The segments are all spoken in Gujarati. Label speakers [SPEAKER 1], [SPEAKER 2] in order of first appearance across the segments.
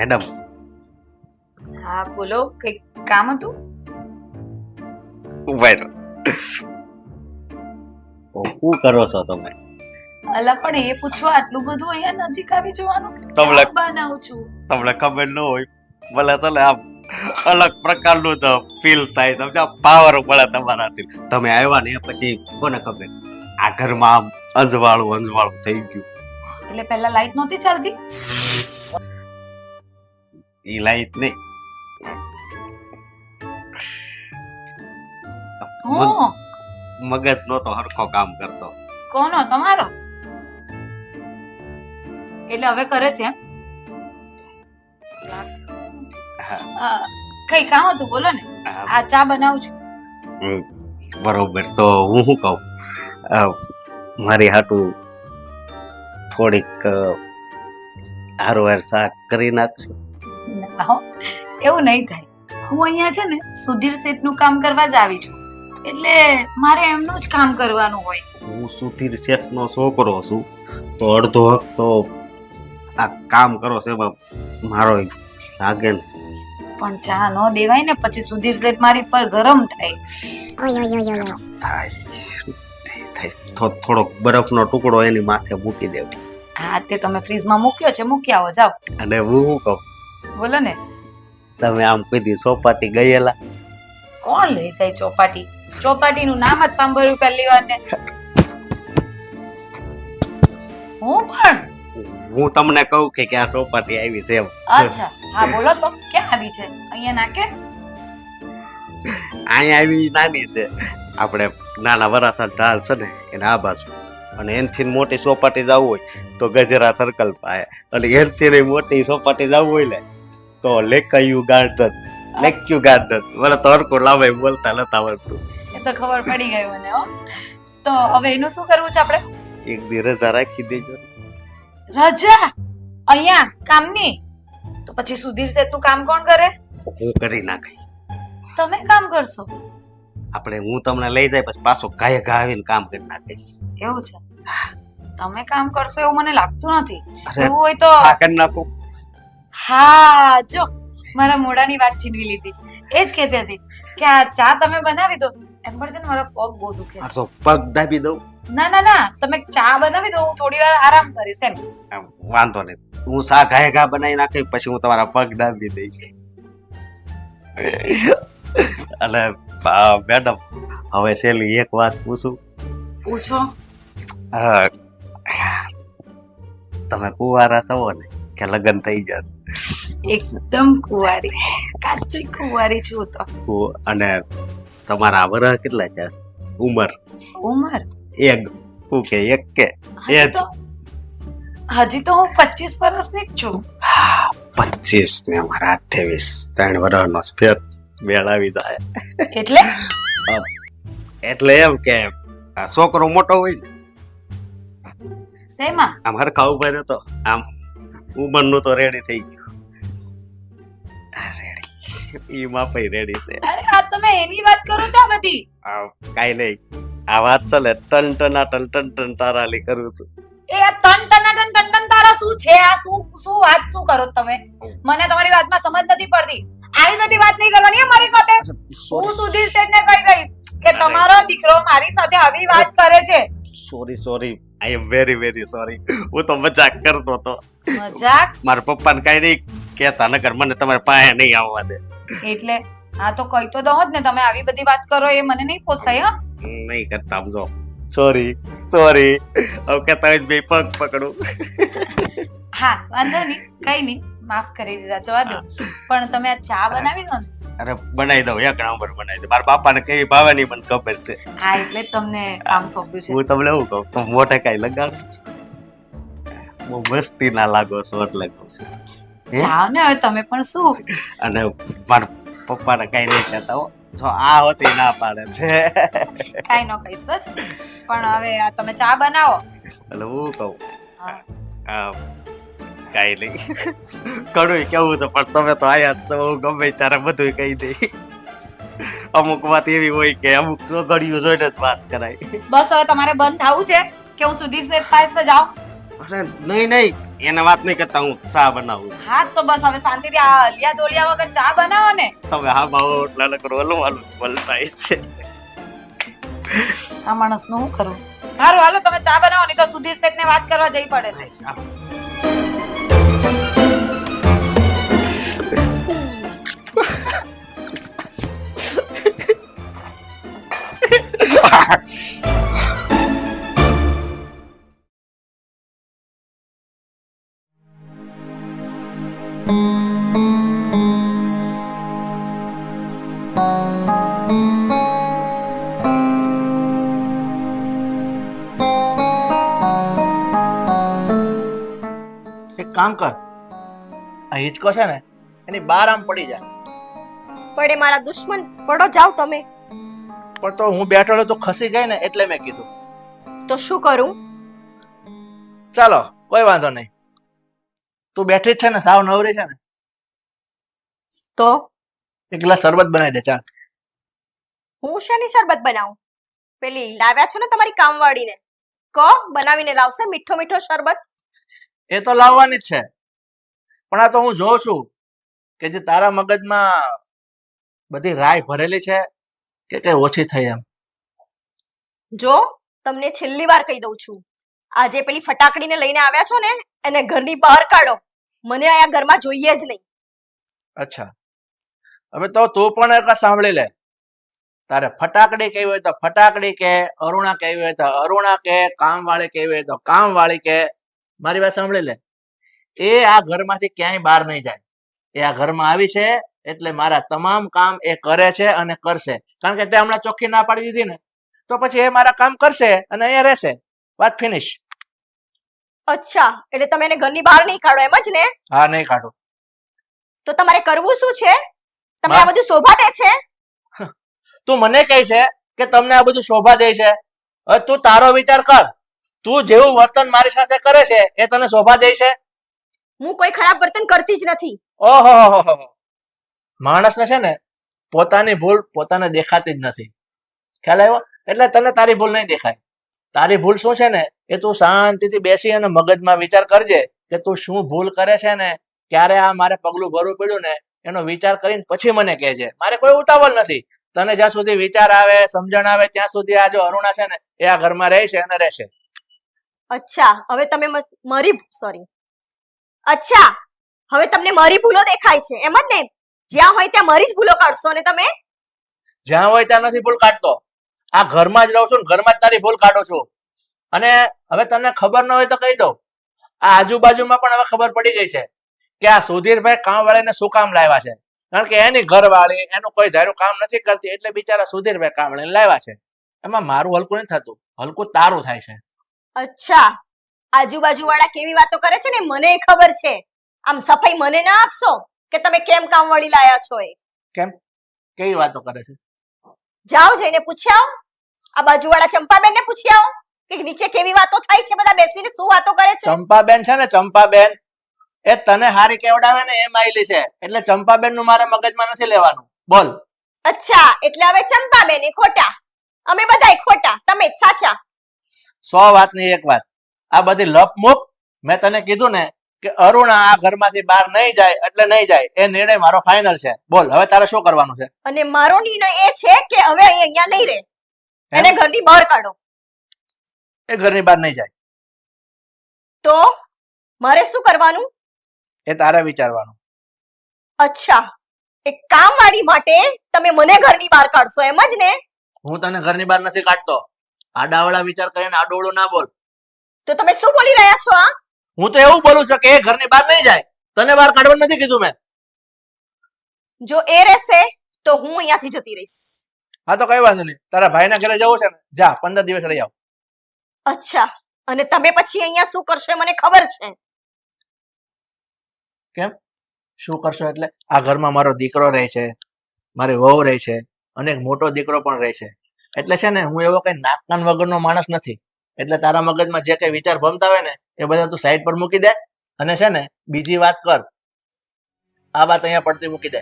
[SPEAKER 1] મેડમ.
[SPEAKER 2] હા બોલો કઈ કામ હતું?
[SPEAKER 1] ઊભા રહો શું કરો છો તમે?
[SPEAKER 2] અલા પણ એ પૂછવા આટલું બધું અહીંયા નજીક આવી જવાનું?
[SPEAKER 1] તમને-
[SPEAKER 2] બનાવું છું.
[SPEAKER 1] તમને ખબર ન હોય ભલે તને આમ અલગ પ્રકારનું તો ફીલ થાય સમજા પાવર મળે તમારાથી. તમે આવ્યા ને પછી કોને ખબર? આ ઘરમાં આમ અંજવાળું અંજવાળું થઈ ગયું.
[SPEAKER 2] એટલે પહેલા લાઈટ નહોતી ચાલતી?
[SPEAKER 1] ઈ લાઈટ નહીં મગજ નતો હરખો કામ કરતો
[SPEAKER 2] કોનો તમારો એટલે હવે કરે છે એમ કઈ કામ હતું બોલો ને
[SPEAKER 1] હા,
[SPEAKER 2] આ ચા બનાવું છું
[SPEAKER 1] બરોબર તો હું શું કહું મારી હાટું થોડીક હારવાર શાક કરી નાખશું
[SPEAKER 2] ના એવું નહીં થાય. હું અહીંયા છે ને સુધીર શેઠનું કામ કરવા જ આવી છું. એટલે મારે એમનું જ કામ કરવાનું હોય.
[SPEAKER 1] હું સુધીર શેઠનો છોકરો છું તો અડધો હક તો આ કામ કરો છે મારો લાગે ને.
[SPEAKER 2] પણ ચા ન દેવાય ને પછી સુધીર શેઠ મારી પર ગરમ થાય.
[SPEAKER 1] થાય? થાય? થો- થોડોક બરફનો ટુકડો એની માથે મૂકી દેવો
[SPEAKER 2] હા તે તમે ફ્રીજમાં મૂક્યો છે મૂકી આવો જાઓ.
[SPEAKER 1] અને હું શું કહું?
[SPEAKER 2] બોલો ને.
[SPEAKER 1] તમે આમ દી ચોપાટી ગયેલા.
[SPEAKER 2] કોણ લઈ જાય ચોપાટી? ચોપાટીનું નામ જ સાંભળ્યું પહેલી વાર ને હું પણ?
[SPEAKER 1] હું તમને કહું કે ક્યાં આ ચોપાટી આવી છે
[SPEAKER 2] અચ્છા હા બોલો તો ક્યાં આવી છે? અહીંયા નાકે
[SPEAKER 1] અહીંયા આવી નાની છે. આપણે નાના વરાસા ઢાળ છે ને એને આ બાજુ. અને એનથી મોટી ચોપાટી જવું હોય તો ગજરા સર્કલ પાસે. અને એનથી મોટી ચોપાટી જવું હોય ને તો લેકયુ ગાર્ડન લેક્યુ ગાર્ડન. મને તો હરકો લાવે બોલતા નતા આવડતું.
[SPEAKER 2] એ તો ખબર પડી ગઈ મને હો. તો હવે એનું શું કરવું છે આપણે?
[SPEAKER 1] એક દી રજા રાખી દેજો.
[SPEAKER 2] રજા? અહીંયા? કામની? તો પછી સુધીર શેઠનું કામ કોણ કરે?
[SPEAKER 1] હું કરી નાખી.
[SPEAKER 2] તમે કામ કરશો?
[SPEAKER 1] આપણે હું તમને લઈ જાય પછી પાછો ગાય ઘા આવીને કામ કરી નાખીશ
[SPEAKER 2] એવું છે? તમે કામ કરશો એવું મને લાગતું નથી. એવું હોય તો
[SPEAKER 1] કરી નાખું.
[SPEAKER 2] હા જો મારા મોઢાની વાત છીનવી લીધી. એ જ કહેતી હતી કે આ ચા તમે બનાવી દો. એમ પણ છે ને મારા પગ બહુ દુખે છે.
[SPEAKER 1] તો પગ દાબી દઉં.
[SPEAKER 2] ના ના ના તમે ચા બનાવી દો હું થોડી વાર આરામ કરીશ એમ.
[SPEAKER 1] આમ વાંધો નહીં. હું સા ગાયે ઘા બનાવી નાખી પછી હું તમારા પગ દાબી દઈશ. અને આ મેડમ હવે છેલ્લી એક વાત પૂછું.
[SPEAKER 2] પૂછો.
[SPEAKER 1] હા, તમે કુવારા છો ને? કે લગ્ન થઈ જશે.
[SPEAKER 2] એકદમ કુંવારી. કાચી કુંવારી છું તો.
[SPEAKER 1] અને તમારા વરહ કેટલા છે? ઉંમર?
[SPEAKER 2] ઉંમર?
[SPEAKER 1] એક. હું કે એક કે? એ
[SPEAKER 2] તો હજી તો હું પચીસ વર્ષની જ છું.
[SPEAKER 1] પચીસ ને અમારા અઠ્યાવીસ ત્રણ વર્ષનો ફેર મેળાવી જાય
[SPEAKER 2] એટલે?
[SPEAKER 1] એટલે એમ કે આ છોકરો મોટો હોય ને
[SPEAKER 2] શેમાં?
[SPEAKER 1] આમ હરખા ઊભા રહ્યો તો આમ ઉંમરનું તો રેડી થઈ ગયું. આ રેડી ઈ માપે રેડી છે.
[SPEAKER 2] અરે આ તમે એની વાત કરો છો બધી?
[SPEAKER 1] આ કાઈ નહીં. આ વાત છે ટન ટના ટન ટન ટન તારાલી કરું છું.
[SPEAKER 2] એ આ તન ટનાટન ટન ટન તારા શું છે? આ શું શું વાત શું કરો તમે? મને તમારી વાતમાં સમજ નથી પડતી. આવી બધી વાત નહીં કરવાની મારી સાથે. હું સુધીર શેઠને કહી દઈશ કે તમારો દીકરો મારી સાથે આવી વાત કરે છે.
[SPEAKER 1] Sorry sorry I am very very sorry હું તો મજાક કરતો હતો.
[SPEAKER 2] મજાક?
[SPEAKER 1] મારા પપ્પાને કઈ નહીં કહેતા નકર મને તમારે પાસે નહીં આવવા દે.
[SPEAKER 2] એટલે હા તો કહી તો દઉં જ ને તમે આવી બધી વાત કરો એ મને નહીં પોસાય હા?
[SPEAKER 1] નહીં કરતા સમજો સોરી સોરી હવે કહેતા હોય બે પગ પકડું.
[SPEAKER 2] હા વાંધો નહીં કઈ નહીં માફ કરી દીધા જવા દો. પણ તમે આ ચા બનાવી દો ને
[SPEAKER 1] અરે બનાવી દઉં એક નંબર બનાવી દઉં. મારા બાપાને કઈ ભાવે નહીં મને ખબર છે.
[SPEAKER 2] હા એટલે તમને કામ સોંપ્યું છે.
[SPEAKER 1] હું તમને એવું કહું તો મોટે કઈ લગાડું બહુ મસ્તી ના લાગો છો એટલે કહું છું.
[SPEAKER 2] જાઓ ને હવે તમે પણ શું?
[SPEAKER 1] અને મારા પપ્પાને કઈ નહીં કહેતા હો. જો આ હોતી ના પાડે છે.
[SPEAKER 2] કાંઈ ન કહીશ બસ. પણ હવે આ તમે ચા બનાવો.
[SPEAKER 1] એટલે હું કહું.
[SPEAKER 2] હા.
[SPEAKER 1] કાંઈ નહીં. કડું કેવું છે પણ તમે તો આયા જ છો હું ગમે ત્યારે બધું કહી દઈ અમુક વાત એવી હોય કે અમુક ઘડિયું જોઈને જ વાત કરાય.
[SPEAKER 2] બસ હવે તમારે બંધ થવું છે કે હું સુધીર શેઠ પાસે જાઉં?
[SPEAKER 1] અરે નહીં નહીં. એને વાત નહીં કરતા હું ચા બનાવું
[SPEAKER 2] હા તો બસ હવે શાંતિથી આ હલિયા દોલિયા વગર ચા બનાવો ને.
[SPEAKER 1] તમે હા બાવો એટલા લકડો હલો હાલું બોલતા છે.
[SPEAKER 2] આ માણસનું હું કરું? સારું હાલો તમે ચા બનાવો નહીં તો સુધીર શેઠ ને વાત કરવા જઈ પડે છે.
[SPEAKER 3] કામ કર. આ હિચકો છે ને, એની બાર આમ પડી જાય
[SPEAKER 4] પડે મારા દુશ્મન, પડો જાવ તમે.
[SPEAKER 3] પણ તો હું બેઠો તો ખસી ગઈ ને એટલે મેં કીધું.
[SPEAKER 4] તો શું કરું?
[SPEAKER 3] ચાલો કોઈ વાંધો નહીં. તું બેઠી જ છે ને સાવ નવરી છે ને?
[SPEAKER 4] તો?
[SPEAKER 3] એક ગ્લાસ શરબત બનાવી દે ચાલ.
[SPEAKER 4] હું શેની શરબત બનાવું? પેલી લાવ્યા છો ને તમારી કામવાળીને? કો બનાવીને લાવશે મીઠો મીઠો શરબત?
[SPEAKER 3] એ તો લાવવાની જ છે. પણ આ તો હું જોઉં છું કે જે તારા મગજમાં બધી રાય ભરેલી છે કે કઈ ઓછી થઈ એમ.
[SPEAKER 4] જો તમને છેલ્લી વાર કહી દઉં છું. આજે પેલી ફટાકડીને લઈને આવ્યા છો ને એને ઘરની બહાર કાઢો. મને આ ઘરમાં જોઈએ જ નહીં.
[SPEAKER 3] અચ્છા. હવે તો તું પણ એક સાંભળી લે. તારે ફટાકડી કેવી હોય તો ફટાકડી કે અરુણા કેવી હોય તો અરુણા કે કામવાળી કેવી હોય તો કામવાળી કે. મારી વાત સાંભળી લે. એ આ ઘરમાંથી ક્યાંય બહાર નહીં જાય. એ આ ઘરમાં આવી છે એટલે મારા તમામ કામ એ કરે છે અને કરશે. કારણ કે તે હમણાં ચોખ્ખી ના પાડી દીધી ને તો પછી એ મારા કામ કરશે અને અહીંયા રહેશે. વાત ફિનિશ
[SPEAKER 4] અચ્છા એટલે તમે એને ઘરની બહાર નહીં કાઢો એમ જ ને?
[SPEAKER 3] હા નહીં કાઢો.
[SPEAKER 4] તો તમારે કરવું શું છે? તમને આ બધું શોભા દે છે?
[SPEAKER 3] તું મને કહે છે કે તમને આ બધું શોભા દે છે. તું તારો વિચાર કર. તું જેવું વર્તન મારી સાથે કરે છે એ તને શોભા દે છે?
[SPEAKER 4] હું કોઈ ખરાબ વર્તન કરતી જ નથી.
[SPEAKER 3] ઓહો માણસને છે ને પોતાની ભૂલ પોતાને દેખાતી જ નથી. ખ્યાલ આવ્યો? એટલે તને તારી ભૂલ નહીં દેખાય. તારી ભૂલ શું છે ને? એ તું શાંતિથી બેસી અને મગજમાં વિચાર કરજે કે તું શું ભૂલ કરે છે ને? ક્યારે આ મારે પગલું ભરવું પડ્યું ને? એનો વિચાર કરીને પછી મને કહેજે. મારે કોઈ ઉતાવળ નથી. તને જ્યાં સુધી વિચાર આવે, સમજણ આવે, ત્યાં સુધી આ જો અરુણા છે ને, એ આ ઘરમાં રહેશે અને રહેશે.
[SPEAKER 4] અચ્છા, હવે તમે મારી સોરી અચ્છા, હવે તમને મારી ભૂલો દેખાય છે, એમ જ ને? જ્યાં હોય ત્યાં મારી જ ભૂલો કાઢશો ને તમે?
[SPEAKER 3] જ્યાં હોય ત્યાં નથી ભૂલ કાઢતો. આ ઘરમાં જ રહું છું ઘરમાં જ તારી ભૂલ કાઢો છું. અને હવે તને ખબર ન હોય તો કહી દઉં. આ આજુબાજુમાં પણ હવે ખબર પડી ગઈ છે કે આ સુધીરભાઈ કામ વાળીને શું કામ લાવ્યા છે? કારણ કે એની ઘરવાળી એનું કોઈ ધાર્યું કામ નથી કરતી એટલે બિચારા સુધીરભાઈ કામ વાળીને લાવ્યા છે. એમાં મારું હલકું નથી થતું. હલકું તારું થાય છે.
[SPEAKER 4] અચ્છા. આજુબાજુ વાળા કેવી વાતો કરે છે ને? મને ખબર છે. આમ સફાઈ મને ના આપશો? કે તમે કેમ કામ વળી લાયા છો એ?
[SPEAKER 3] કેવી વાતો કરે છે?
[SPEAKER 4] જાઓ જઈને પૂછી આવો આ બાજુવાળા ચંપાબેન ને પૂછી આવો કે નીચે કેવી વાતો થાય છે બધા બેસીને શું વાતો કરે છે?
[SPEAKER 3] ચંપાબેન છે ને ચંપાબેન એ તને હારી કેવડાવે ને એમ આયેલી છે. એટલે ચંપાબેનનું મારા મગજમાં નથી લેવાનું. બોલ.
[SPEAKER 4] અચ્છા એટલે હવે ચંપાબેન એ ખોટા. અમે બધાય ખોટા. તમે જ સાચા.
[SPEAKER 3] સો વાતની એક વાત. આ બધી લપ મુપ મેં તને કીધું ને કે અરુણા આ ઘરમાંથી બહાર નહીં જાય એટલે નહીં જાય એ નિર્ણય મારો ફાઇનલ છે. બોલ હવે તારે શું કરવાનું છે?
[SPEAKER 4] અને મારો નિર્ણય એ છે કે હવે અહીંયા નહીં રહે. એને ઘરની બહાર કાઢો.
[SPEAKER 3] એ ઘરની બહાર નહીં જાય.
[SPEAKER 4] તો મારે શું કરવાનું?
[SPEAKER 3] એ તારે વિચારવાનું.
[SPEAKER 4] અચ્છા એક કામવાળી માટે તમે મને ઘરની બહાર કાઢશો એમ જ ને?
[SPEAKER 3] હું તને ઘરની બહાર નથી કાઢતો. આડાવડા વિચાર કરીને આડોળો ના બોલ.
[SPEAKER 4] તો તમે શું બોલી રહ્યા છો આ
[SPEAKER 3] હું તો એવું બોલું છું કે એ ઘરની બહાર નહીં જાય. તને બહાર કાઢવાનું નથી કીધું મેં?
[SPEAKER 4] જો એ રહેશે તો હું અહીંયાથી જતી રહીશ.
[SPEAKER 3] હા તો કઈ વાંધો નહીં. તારા ભાઈના ઘરે જવું છે ને જા પંદર દિવસ રહી આવ.
[SPEAKER 4] અચ્છા અને તમે પછી અહીંયા શું કરશો મને ખબર છે. કેમ?
[SPEAKER 3] શું કરશો એટલે? આ ઘરમાં મારો દીકરો રહે છે મારી વહુ રહે છે અને એક મોટો દીકરો પણ રહે છે. એટલે છે ને હું એવો કઈ નાકકાન વગરનો માણસ નથી. એટલે તારા મગજમાં જે કઈ વિચાર ભમતા હોય ને એ બધા તું સાઈડ પર મૂકી દે અને છે ને બીજી વાત કર. આ વાત અહીંયા પડતી મૂકી દે.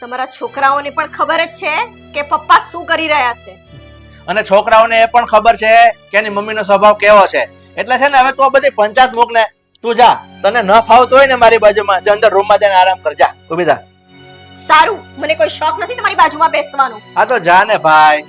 [SPEAKER 4] તમારા છોકરાઓને પણ ખબર જ છે કે પપ્પા શું કરી રહ્યા છે.
[SPEAKER 3] અને છોકરાઓને એ પણ ખબર છે કે એની મમ્મીનો સ્વભાવ કેવો છે. એટલે છે ને હવે તું બધી પંચાયત મૂક ને તું જા. તને ન ફાવતો હોય ને મારી બાજુમાં જે અંદર રૂમમાં જઈને આરામ કર જા. ઊભી થા
[SPEAKER 4] સારું મને કોઈ શોખ નથી તમારી બાજુમાં બેસવાનો.
[SPEAKER 3] હા તો જા ને ભાઈ.